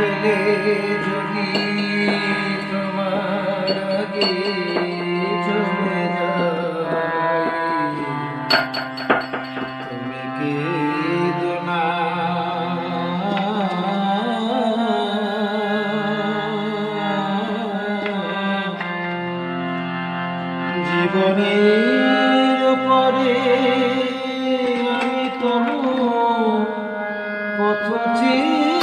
পেলে যদি তোমার আগে চলে যাই তুমি কে দোনা? জীবনের পরে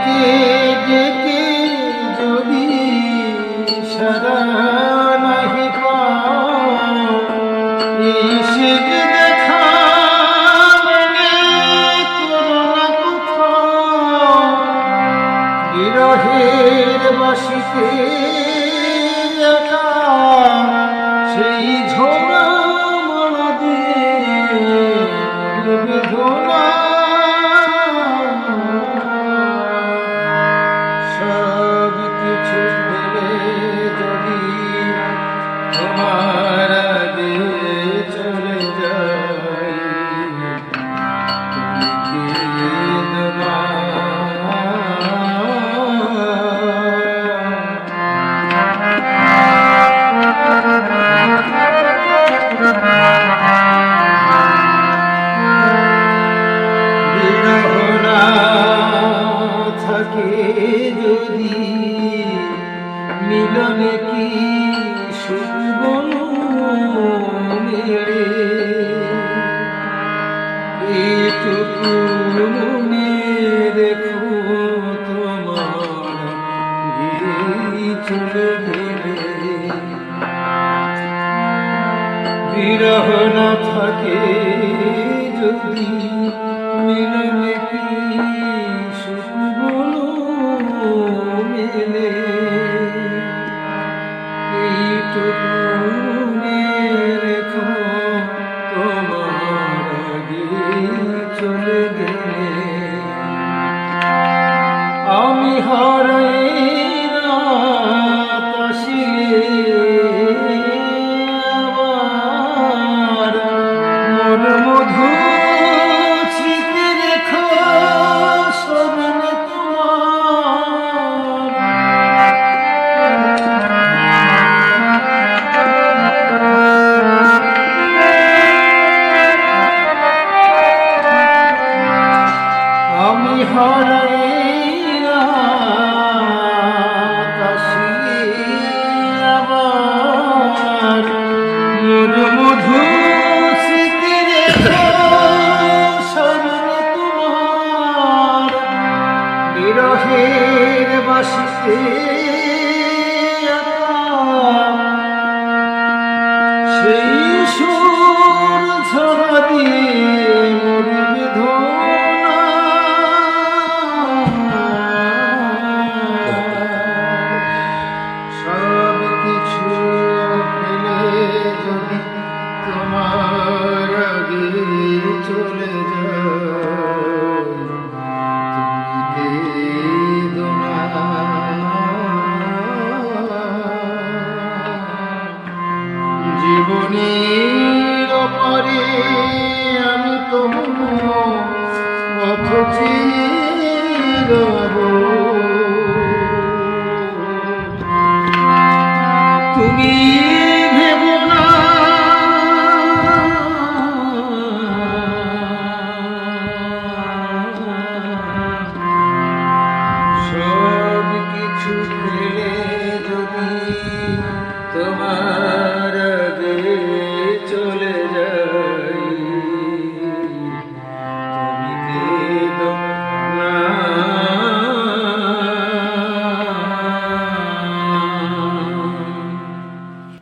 ডাকে ডেকে যদি সারা নাহি পাশে দেখা মানে বিরহের বাসিতে থাকে যদি মিলনে কি থাকে যদি মিলনে কি সুখ বলো মেলে। এইটুকু রেখো, তোমার আগে চলে গেলে। আমি হারাই Sim. Who you?